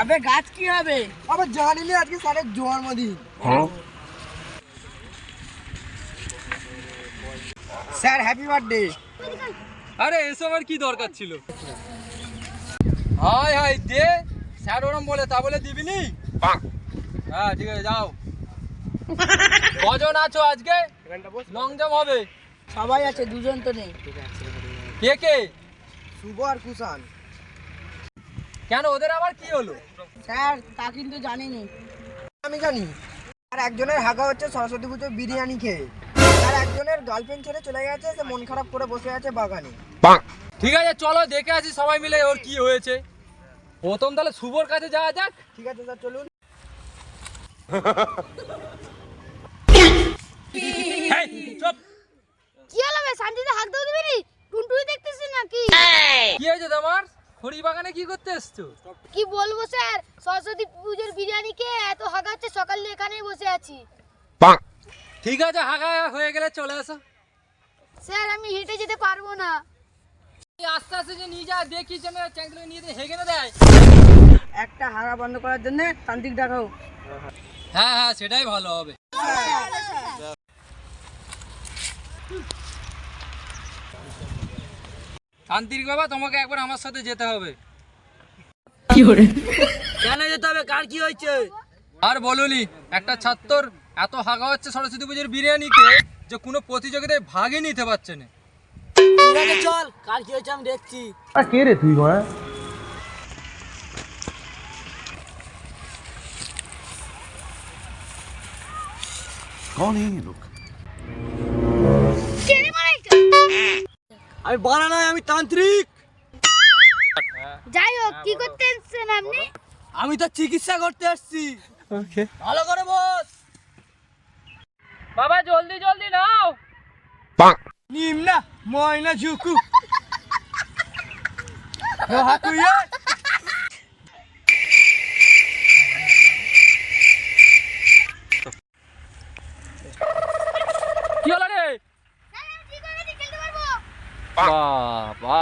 আবে গাছ কি হবে? আবার জানিনি আজকে স্যারের জন্মদিন। স্যার হ্যাপি বার্থডে আরে এসব আর কি দরকার ছিল? হাই হাই দে। স্যার ওরম বলে তা বলে দিবি নি? হ্যাঁ ঠিক আছে যাও। কজন আছো আজকে? লং জাম্প হবে। সবাই আছে দুজন তো নেই। কে কে? শুভ আর কুষাণ কেন? ওদের আবার কি হলো? স্যার তা কিন্তু জানিনি। আমি জানি। আর একজনের হাগা হচ্ছে সরস্বতী পুজো বিরিয়ানি খেয়ে। আর একজনের গার্লফ্রেন্ড ছেড়ে চলে গেছে সে মন খারাপ করে বসে আছে বাগানে। ঠিক আছে চলো দেখে আসি সবাই মিলে ওর কি হয়েছে। প্রথম তাহলে শুভর কাছে যাওয়া যাক। ঠিক আছে স্যার চলুন। চুপ! কি হলো বে? শান্তিতে হাত দাও দিবি নি টুনটুনি দেখতেছিস নাকি? কি হয়েছে তোমার? খড়ি বাগানে কি করতে এসছো? কি বলব স্যার? সরস্বতী পুজোর বিরিয়ানি খেয়ে এত হাগাচ্ছে সকাল দিয়ে এখানেই বসে আছি। ঠিক আছে হাগা হয়ে গেলে চলে এসো। স্যার আমি হেঁটে যেতে পারব না। এই আস্তে আস্তে যে নিয়ে যা দেখি যেন চ্যাংগুলো নিয়ে দিয়ে হেগে না দেয়। একটা হাগা বন্ধ করার জন্য তান্ত্রিক দেখাও হ্যাঁ হ্যাঁ সেটাই ভালো হবে। তান্ত্রিক বাবা তোমাকে একবার আমার সাথে যেতে হবে কেন যেতে হবে কার কি হয়েছে আর বলুনি একটা ছাত্র এত হাগা হচ্ছে সরস্বতী পুজোর বিরিয়ানিতে যে কোনো প্রতিযোগিতায় ভাগই নিতে পারছে না ঠিক আছে চল কার কি হয়েছে আমি দেখছি कौन है ये लोग টেনে মারাইছে আমি বানা নয় আমি তান্ত্রিক। যাই হোক কি করতে এসছেন আপনি? আমি তো চিকিৎসা করতে আসছি ভালো করে বস। বাবা জলদি জলদি নাও। নিম না ময়না ঝুকু। হাতুইয়ে কি হলো রে বাবা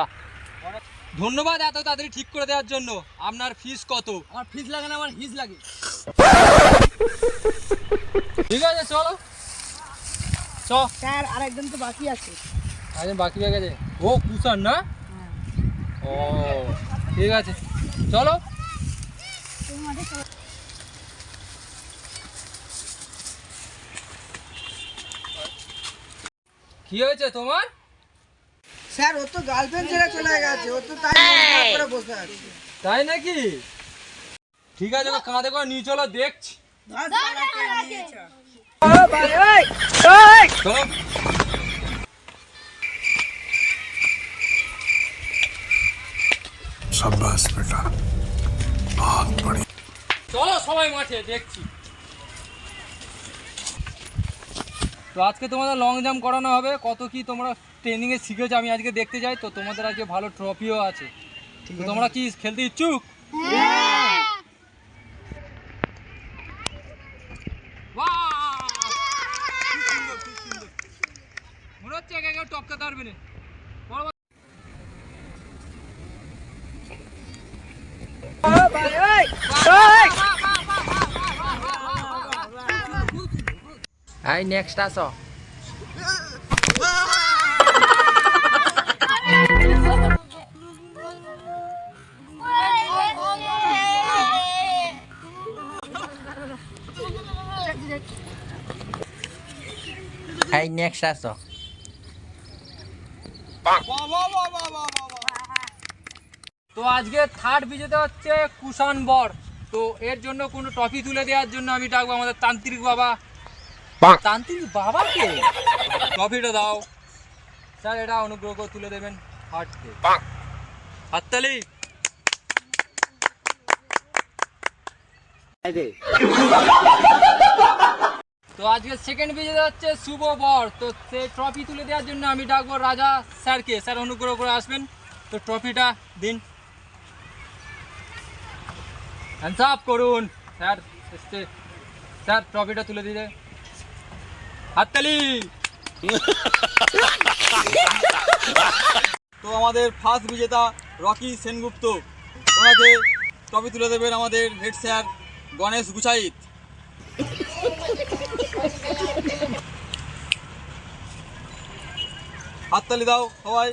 ধন্যবাদ এত তাড়াতাড়ি ঠিক করে দেওয়ার জন্য। আপনার ফিস কত? আমার ফিস লাগে না আমার হিস লাগে। ঠিক আছে চলো। চ। স্যার আরেকজন তো বাকি আছে। আজ বাকি হয়ে গেছে। ও কুষাণ না? ও ঠিক আছে। চলো। কি হয়েছে তোমার? স্যার ও তো গার্লফ্রেন্ড ছেড়ে চলে গেছে ও তো তাই করে বসে আছে। তাই নাকি? ঠিক আছে কাঁধে করে নিয়ে চলো দেখছি। চলো সবাই মাঠে দেখছি। তো আজকে তোমাদের লং জাম্প করানো হবে। কত কি তোমরা ট্রেনিংয়ে শিখেছো আমি আজকে দেখতে যাই। তো তোমাদের আজকে ভালো ট্রফিও আছে। তোমরা কি খেলতে ইচ্ছুক। মনে হচ্ছে একে একে টপকাতে পারবে না বড় আই নেক্সট আসো আই নেক্সট তো আজকে থার্ড বিজেতা হচ্ছে কুষাণ বর। তো এর জন্য কোনো ট্রফি তুলে দেওয়ার জন্য আমি ডাকবো আমাদের তান্ত্রিক বাবা। তান্ত্রিক বাবাকে। দাও। স্যার এটা অনুগ্রহ করে তুলে দেবেন হাটকে। হাততালি। তো আজকে সেকেন্ড বিজেতা হচ্ছে শুভ বর। তো সেই ট্রফি তুলে দেওয়ার জন্য আমি ডাকবো রাজা স্যারকে। স্যার অনুগ্রহ করে আসবেন। তো ট্রফিটা দিন। হ্যান্ডস আপ করুন। স্যার স্যার ট্রফিটা তুলে দিলে। তো আমাদের ফার্স্ট বিজেতা রকি সেনগুপ্ত। ওনাকে ট্রফি তুলে দেবেন আমাদের হেড স্যার গণেশ গুছাইত। হাততালি দাও সবাই।